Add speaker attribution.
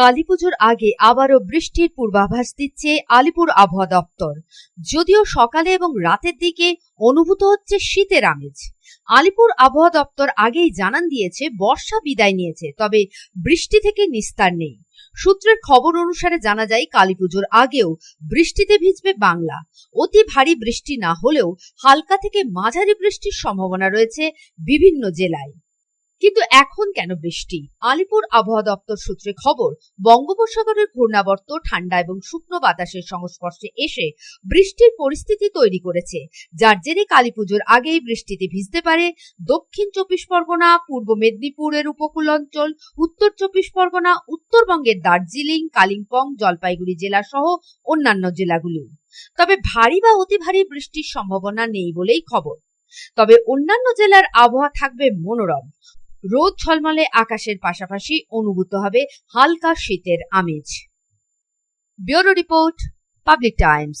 Speaker 1: কালীপুজোর আগে আবারও বৃষ্টির পূর্বাভাস দিচ্ছে আলিপুর আবহাওয়া দপ্তর। যদিও সকালে এবং রাতের দিকে অনুভূত হচ্ছে শীতের আমেজ। আলিপুর আবহাওয়া দপ্তর আগেই জানান দিয়েছে, বর্ষা বিদায় নিয়েছে, তবে বৃষ্টি থেকে নিস্তার নেই। সূত্রের খবর অনুসারে জানা যায়, কালীপুজোর আগেও বৃষ্টিতে ভিজবে বাংলা। অতি ভারী বৃষ্টি না হলেও হালকা থেকে মাঝারি বৃষ্টির সম্ভাবনা রয়েছে বিভিন্ন জেলায়। কিন্তু এখন কেন বৃষ্টি? আলিপুর আবহাওয়া দপ্তর সূত্রে খবর, বঙ্গোপসাগরের ঘূর্ণাবর্ত ঠান্ডা এবং শুকনো বাতাসের সংস্পর্শে এসে বৃষ্টির পরিস্থিতি তৈরি করেছে, যার জেরে কালীপুজোর আগেই বৃষ্টিতে ভিজতে পারে দক্ষিণ চব্বিশ পরগনা, পূর্ব মেদিনীপুরের উপকূল অঞ্চল উত্তর চব্বিশ পরগনা, উত্তরবঙ্গের দার্জিলিং, কালিম্পং, জলপাইগুড়ি জেলা সহ অন্যান্য জেলাগুলি তবে ভারী বা অতি ভারী বৃষ্টির সম্ভাবনা নেই বলেই খবর। তবে অন্যান্য জেলার আবহাওয়া থাকবে মনোরম। রোদ ঝলমলে আকাশের পাশাপাশি অনুভূত হবে হালকা শীতের আমেজ। Bureau report public times.